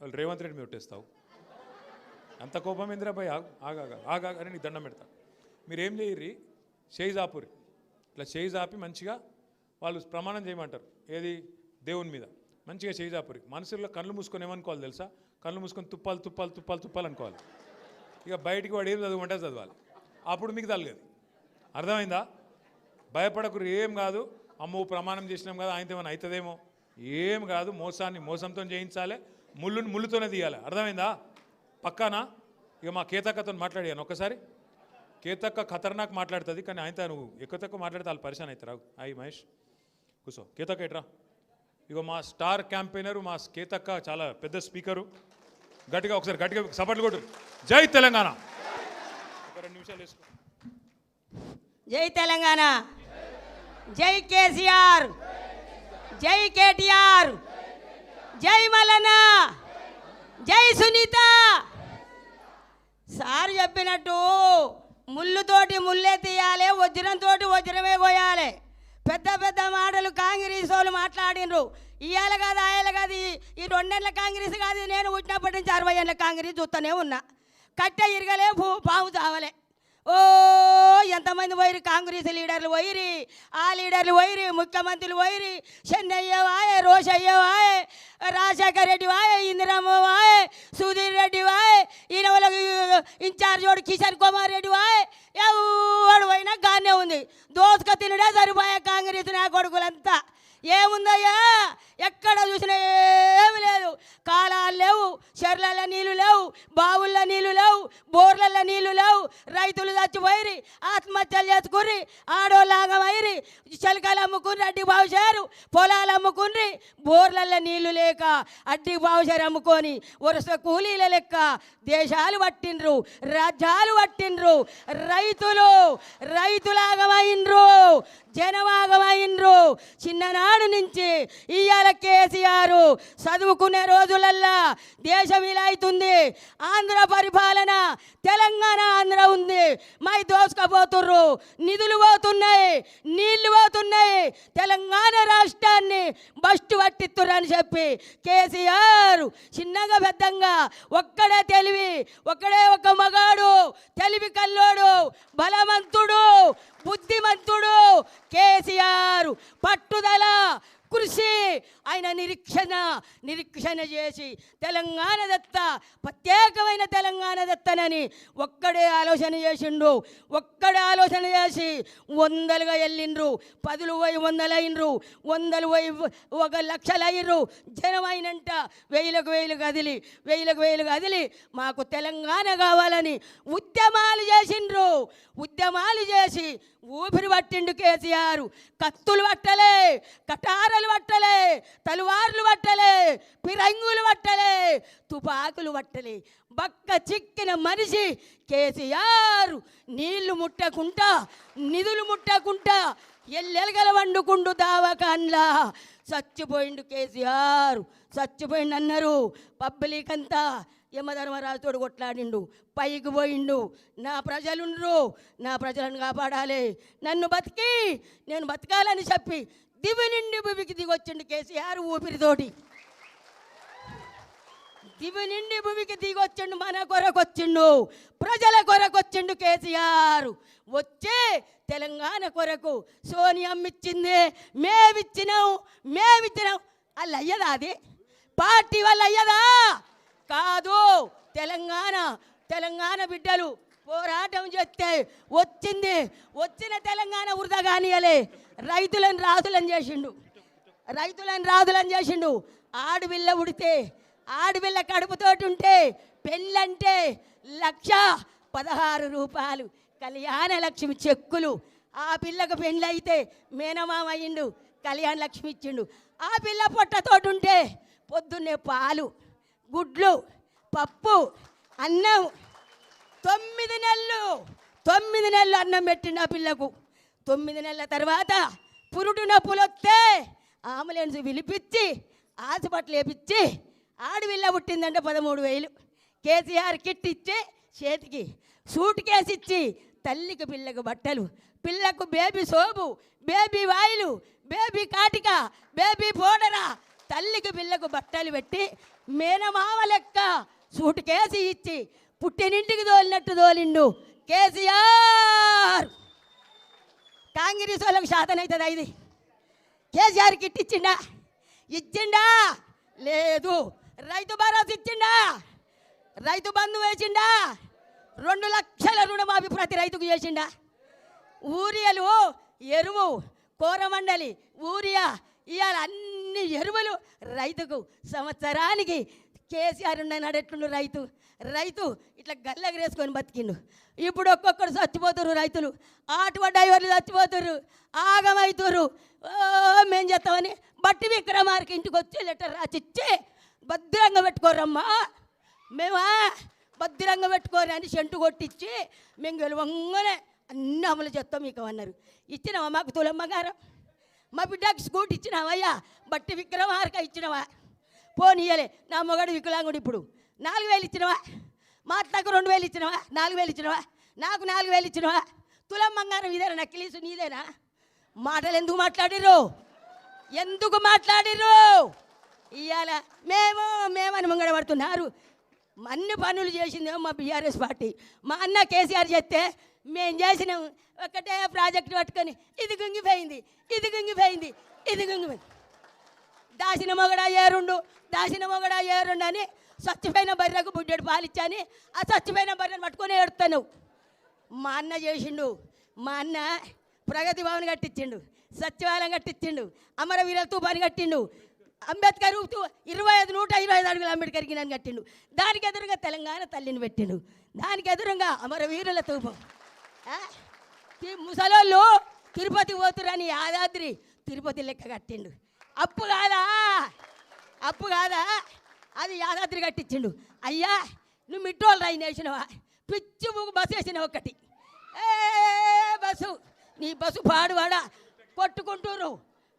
వాళ్ళు రేవంత్ రెడ్డి మీద ఒట్టేస్తావు. అంత కోపం ఏందిరా భయ్ ఆగు ఆగాగా అని నీకు దండం పెడతా. మీరు ఏం చేయర్రి? చేయి జాపురి ఇట్లా చేయి జాపి మంచిగా వాళ్ళు ప్రమాణం చేయమంటారు. ఏది? దేవుని మీద. మంచిగా చేయి జాపురి మనసులో కళ్ళు మూసుకొని ఏమనుకోవాలి తెలుసా? కళ్ళు మూసుకొని తుప్పాలు తుప్పాలు తుప్పాలు తుప్పాలు అనుకోవాలి. ఇక బయటికి వాడు ఏం చదువుకుంటే చదవాలి. అప్పుడు మీకు తగ్గలేదు అర్థమైందా? భయపడకురు ఏం కాదు. అమ్మో ప్రమాణం చేసినాం కదా ఆయనతో ఏమైనా అవుతుందేమో? ఏం కాదు. మోసాన్ని మోసంతో చేయించాలి ముళ్ళుని ముళ్ళుతోనే తీయాలి. అర్థమైందా? పక్కానా? ఇక మా కేతక్కతో మాట్లాడాను ఒక్కసారి. కేతక్క ఖతర్నాక్ మాట్లాడుతుంది కానీ ఆయనతో నువ్వు ఎక్కువ తక్కువ మాట్లాడితే వాళ్ళు పరిశాన్ అవుతారు. అయ్యి మహేష్ కూర్చో కేతక్క ఎట్రా? ఇగో మా స్టార్ క్యాంపెయినర్ మా కేతక్క చాలా పెద్ద స్పీకరు. గట్టిగా ఒకసారి గట్టిగా సపట్లు కొట్టు. జై తెలంగాణ. ఒక రెండు నిమిషాలు వేసుకో. జై తెలంగాణ. జై కేసీఆర్. జై కేటీఆర్ జై మల్లన్న జై సునీత! సార్ చెప్పినట్టు ముళ్ళుతోటి ముల్లే తీయాలి వజ్రంతో వజ్రమే కోయాలి పెద్ద పెద్ద మాటలు కాంగ్రెస్ వాళ్ళు మాట్లాడినరు. ఇవాళ కాదు ఆయన కాదు ఈ- రెండేళ్ళ కాంగ్రెస్ కాదు. నేను పుట్టినప్పటి నుంచి అరవై ఏళ్ళ కాంగ్రెస్ చూస్తూనే ఉన్నా. కట్టె ఇరగలే భూ- పాము చావలే. ఓ ఎంతమంది పోయి కాంగ్రెస్ లీడర్లు పోయిరి ఆ లీడర్లు పోయిరి ముఖ్యమంత్రులు పోయిరి చెన్నయ్య వాయే రోషయ్య వాయే రాజశేఖర్ రెడ్డి వాయే ఇందిరమ్మ వాయే సుధీర్ రెడ్డి వాయే ఈయన వాళ్ళకి ఇన్ఛార్జ్ వాడు కిషన్ కుమార్ రెడ్డి వాయే ఎవడు పోయినా గానే ఉంది. దోసుక తినడే సరిపోయే కాంగ్రెస్ నా కొడుకులంతా. ఏముందయ్యా? ఎక్కడ చూసినా ఏమి లేదు. కాలాలు లేవు చెర్లలో నీళ్ళు లేవు బావుల్లో నీళ్ళు లేవు బోర్లలో నీళ్ళు లేవు. రైతులు చచ్చిపోయి ఆత్మహత్యలు చేసుకుని ఆడోళ్ళాగమైరి చిలకలు అమ్ముకుని అడ్డి బావుచారు పొలాలు అమ్ముకుని బోర్లలో నీళ్ళు లేక అడ్డి బావుచారు అమ్ముకొని వరుస కూలీల లెక్క దేశాలు పట్టిండ్రు రాజ్యాలు పట్టిండ్రు రైతులు రైతులాగమైండ్రు జనవాగమైండ్రు. చిన్ననాడు నుంచి ఇయ్యాల కేసీఆర్ చదువుకునే రోజులల్లా దేశం ఇలా అవుతుంది ఆంధ్ర పరిపాలన తెలంగాణ ఆంధ్ర ఉంది. మై దోసుకపోతుర్రు. నిధులు పోతున్నాయి నీళ్ళు పోతున్నాయి. తెలంగాణ రాష్ట్రాన్ని బస్టు పట్టిత్తురని అని చెప్పి కేసీఆర్ చిన్నగా పెద్దంగా ఒక్కడే తెలివి ఒక్కడే ఒక మగాడు తెలివి కల్లోడు బలవంతుడు బుద్ధిమంతుడు కేసీఆర్. పట్టుదల కృషి ఆయన నిరీక్షణ నిరీక్షణ చేసి తెలంగాణ దత్త ప్రత్యేకమైన తెలంగాణ దత్తనని ఒక్కడే ఆలోచన చేసిండు. ఒక్కడే ఆలోచన చేసి వందలుగా వెళ్ళిండ్రు పదులు పోయి వందలు వందలు పోయి ఒక లక్షలయ్యరు జనం జనమైనంట వేలకు వేలు కదిలి వేలకు వేలు కదిలి మాకు తెలంగాణ కావాలని ఉద్యమాలు చేసిండ్రు. ఉద్యమాలు చేసి ఊపిరి పట్టిండు కేసీఆర్. కత్తులు పట్టలే కటారలు పట్టలే తలువార్లు పట్టలే పిరంగులు పట్టలే తుపాకులు పట్టలే. బక్క చిక్కిన మనిషి కేసీఆర్ నీళ్ళు ముట్టకుంటా నిధులు ముట్టకుంటా ఎల్లెలగల వండుకుండు దావకాన్లా చచ్చిపోయిండు కేసీఆర్ చచ్చిపోయిండు అన్నారు. పబ్లిక్ అంతా యమధర్మరాజుతోడు కొట్లాడిండు. పైకి పోయిండు. నా ప్రజలుండ్రు నా ప్రజలను కాపాడాలి. నన్ను బతికి నేను బతకాలని చెప్పి దివి నిండి భూమికి దిగొచ్చిండు కేసీఆర్ ఊపిరితోటి. దివి నిండి భూమికి దిగొచ్చిండు మన కొరకొచ్చిండు ప్రజల కొరకొచ్చిండు కేసీఆర్. వచ్చే తెలంగాణ కొరకు సోనియమ్మిచ్చింది మేమిచ్చినాం మేమిచ్చినాం. అల్ల అయ్యదా అది? పార్టీ వల్ల అయ్యదా? కాదు తెలంగాణ తెలంగాణ బిడ్డలు పోరాటం చేస్తే వచ్చింది వచ్చిన తెలంగాణ వృధా కానియలే. రైతులను రాజులను చేసిండు. రైతులను రాజులను చేసిండు. ఆడపిల్ల ఉడితే ఆడపిల్ల కడుపుతోటి ఉంటే పెళ్ళంటే లక్ష పదహారు రూపాయలు. కళ్యాణ లక్ష్మి చెక్కులు. ఆ పిల్లకు పెళ్ళైతే మేనమామ అయ్యిండు కళ్యాణ లక్ష్మి ఇచ్చిండు. ఆ పిల్ల పొట్టతోటి ఉంటే పొద్దున్నే పాలు గుడ్లు పప్పు అన్నం. తొమ్మిది నెలలు తొమ్మిది నెలలు అన్నం పెట్టిండు ఆ పిల్లకు. తొమ్మిది నెలల తర్వాత పురుడు నొప్పులు వస్తే అంబులెన్స్ పిలిపించి హాస్పిటల్ వేపించి ఆడవిల్ల పుట్టిందంటే పదమూడు వేలు. కేసీఆర్ కిట్ ఇచ్చి చేతికి సూట్ కేసు ఇచ్చి తల్లికి పిల్లకు బట్టలు పిల్లకు బేబీ సోపు బేబీ వాయిలు బేబీ కాటిక బేబీ పౌడరా తల్లికి పిల్లకు బట్టలు పెట్టి మేనమామ లెక్క సూటు కేసు ఇచ్చి పుట్టినింటికి తోలినట్టు తోలిండు కేసీఆర్. కాంగ్రెస్ వాళ్ళకి శాతం అవుతుంది ఇది? కేసీఆర్ కిట్ ఇచ్చిండా ఇచ్చిండా? లేదు. రైతు భరోసా ఇచ్చిండా? రైతు బంధు వేసిండా? రెండు లక్షల రుణమాఫీ ప్రతి రైతుకు చేసిండా? ఊరియలు ఎరువు కోరమండలి ఊరియా ఇవాళ అన్ని ఎరువులు రైతుకు సంవత్సరానికి కేసీఆర్ నడెట్టుండు రైతు? రైతు ఇట్లా గల్లెగరేసుకొని బతికిండు. ఇప్పుడు ఒక్కొక్కరు చచ్చిపోతున్నారు రైతులు. ఆటో డ్రైవర్లు చచ్చిపోతున్నారు ఆగమవుతున్నారు ఓ మేం చేస్తామని బట్టి విక్రమార్కి ఇంటికి వచ్చి లెటర్ రాసిచ్చి భద్రంగా పెట్టుకోరమ్మా మేమా? భద్రంగా పెట్టుకోరు అని సెంటు కొట్టించి మేము గెలవంగానే అన్ని అమలు చేస్తాం మీకు అన్నారు. ఇచ్చినావా మాకు తులమ్మగారు? మా బిడ్డకి స్కూటీ ఇచ్చినావయ్యా? బట్టి విక్రమార్క ఇచ్చినవా? పోనీయలే నా మొగడు వికలాంగుడు ఇప్పుడు. నాలుగు వేలు ఇచ్చినవా? మా అత్తకు రెండు వేలు ఇచ్చినవా? నాలుగు వేలు ఇచ్చినవా? నాకు నాలుగు వేలు ఇచ్చినవా? తులం బంగారం ఇదేనా? నక్కిలీసు నీదేనా? మాటలు ఎందుకు మాట్లాడిర్రు? ఎందుకు మాట్లాడిర్రు? ఇవాళ మేము మేమని ముంగడ పడుతున్నారు. అన్ని పనులు చేసిందేమో మా బీఆర్ఎస్ పార్టీ. మా అన్న కేసీఆర్ చెప్తే మేము చేసినాం. ఒకటే ప్రాజెక్ట్ పట్టుకొని ఇది గుంగిపోయింది ఇది గుంగిపోయింది ఇది గుంగిపోయింది. దాసిన మొగడా ఏరుండు దాసిన మొగడా ఏరుండు అని స్వచ్ఛమైన బర్రెకు బుడ్డెడు పాలిచ్చాని ఆ స్వచ్ఛమైన బర్రెను పట్టుకొని ఏడుతాను మా అన్న చేసిండు మా అన్న ప్రగతి భవన్ కట్టించిండు సచివాలయం కట్టించిండు అమరవీర తూపాని కట్టిండు అంబేద్కర్ ఇరవై ఐదు నూట ఇరవై ఐదు అడుగులు అంబేద్కర్ గిన్నెని కట్టిండు. దానికి ఎదురుగా తెలంగాణ తల్లిని పెట్టిండు. దానికి ఎదురుగా అమరవీరుల తూపం ముసలోళ్ళు తిరుపతి పోతురని యాదాద్రి తిరుపతి లెక్క కట్టిండు. అప్పు కాదా? అప్పు కాదా? అది యాదాద్రి కట్టించిండు. అయ్యా నువ్వు మిట్రోల్ రైన్ వేసినవా పిచ్చి ముగ్గు బస్సు వేసినావు ఒకటి ఏ బస్సు నీ బస్సు పాడువాడా? కొట్టుకుంటురు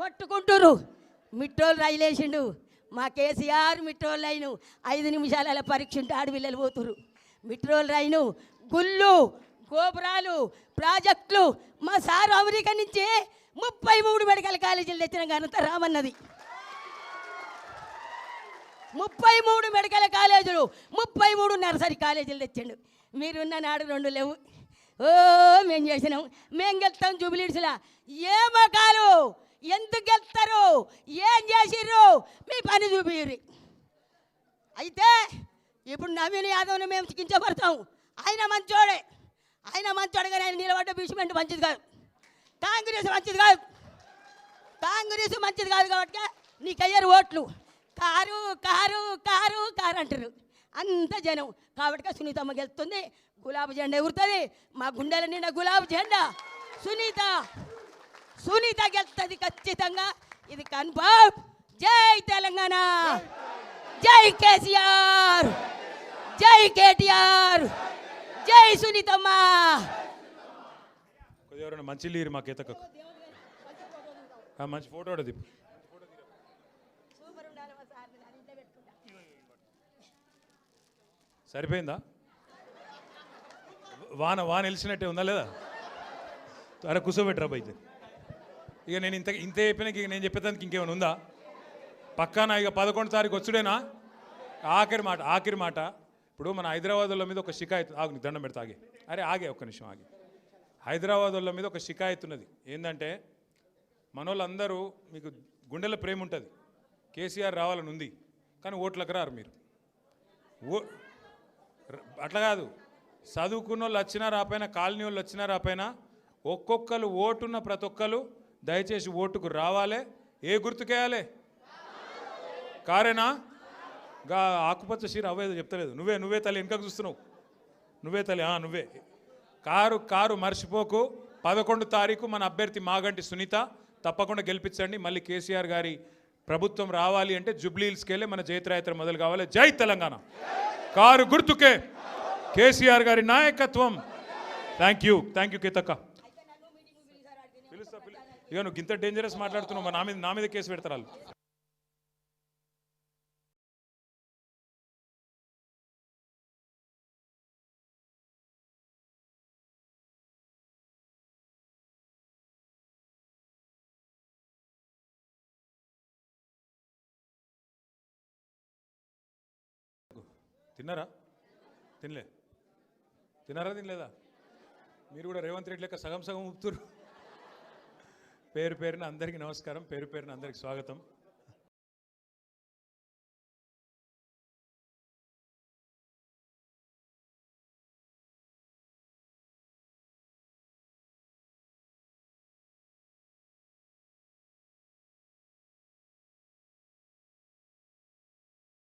కొట్టుకుంటురు మిట్రోల్ రైలు వేసిండు. మా కేసీఆర్ మిట్రోల్ రైను ఐదు నిమిషాల పరీక్ష ఉంటే ఆడపిల్లలు పోతురు మిట్రోల్ రైను గుళ్ళు గోపురాలు ప్రాజెక్టులు. మా సారు అమెరికా నుంచి ముప్పై మూడు మెడికల్ కాలేజీలు తెచ్చిన ఘనత రామన్నది. ముప్పై మూడు మెడికల్ కాలేజీలు ముప్పై మూడు నర్సరీ కాలేజీలు తెచ్చిండు. మీరున్న నాడు రెండు లేవు. ఓ మేము చేసినాం. మేము గెలుస్తాం జూబిలీడ్స్లా ఏ కాలు ఎందుకు గెలుస్తారు? ఏం చేసిర్రు? మీ పని చూపిర్రి. అయితే ఇప్పుడు నవీన్ యాదవ్ని మేము చికించబడతాం ఆయన మంచోడే. ఆయన మంచోడు కానీ ఆయన నిలబడ్డ బీచ్మెంట్ మంచిది కాదు. కాంగ్రెస్ మంచిది కాదు. కాంగ్రెస్ మంచిది కాదు కాబట్టి నీకు అయ్యారు ఓట్లు. కారు కారు కారు కారు అంటారు అంత జనం. కాబట్టి సునీతమ్మ గెలుస్తుంది గులాబీ జెండా ఎగురుతుంది. మా గుండెల నిండా గులాబీ జెండా. సునీత సునీత గెలుస్తుంది ఖచ్చితంగా. ఇది కన్ఫర్మ్. జై తెలంగాణ. జై కేసీఆర్. జై కేటీఆర్. జై సునీతమ్మ. ఎవరైనా మంచి లేరు మా కేతకు మంచి ఫోటో దిప్పు సరిపోయిందా? వాన వాన వెలిసినట్టే ఉందా లేదా? అరే కూర్చోబెట్టరా బయట ఇక నేను ఇంత ఇంత చెప్పినాక ఇక నేను చెప్పేదానికి ఇంకేమైనా ఉందా? పక్కాన ఇక పదకొండు తారీఖు వచ్చుడేనా? ఆఖరి మాట ఆఖరి మాట. ఇప్పుడు మన హైదరాబాద్ వాళ్ళ మీద ఒక షికాయత్ ఆగు దండం పెడతా ఆగే. అరే ఆగే ఒక్క నిమిషం ఆగి. హైదరాబాద్ వాళ్ళ మీద ఒక షికాయత్ ఉన్నది. ఏంటంటే మనోళ్ళందరూ మీకు గుండెల ప్రేమ ఉంటుంది కేసీఆర్ రావాలని ఉంది. కానీ ఓట్లకు రారు మీరు. ఓ అట్లా కాదు. చదువుకున్న వాళ్ళు వచ్చినా రాపోయినా కాలనీ వాళ్ళు వచ్చినా రాపోయినా ఒక్కొక్కరు ఓటున్న ప్రతి ఒక్కరు దయచేసి ఓటుకు రావాలి ఏ గుర్తుకేయాలి? కారేనా? గా ఆకుపచ్చ చీర అవ్వేదో చెప్తలేదు. నువ్వే నువ్వే తల్లి ఇంకా చూస్తున్నావు. నువ్వే తల్లి ఆ, నువ్వే. కారు కారు మర్చిపోకు. పదకొండు తారీఖు మన అభ్యర్థి మాగంటి సునీత. తప్పకుండా గెలిపించండి. మళ్ళీ కేసీఆర్ గారి ప్రభుత్వం రావాలి అంటే జుబ్లీహిల్స్కి వెళ్ళి మన జైత్రయాత్ర మొదలు కావాలి. జై తెలంగాణ! కారు గుర్తుకే. కేసీఆర్ గారి నాయకత్వం. థ్యాంక్ యూ థ్యాంక్ యూ కేతక్క పిలుస్తా ఇక నువ్వు ఇంత డేంజరస్ మాట్లాడుతున్నావు నా మీద నా మీద కేసు పెడతారు తిన్నారా? తినలే. తిన్నారా తినలేదా? మీరు కూడా రేవంత్ రెడ్డి లెక్క సగం సగం ఊపుతురు పేరు పేరున అందరికీ నమస్కారం పేరు పేరున అందరికి స్వాగతం.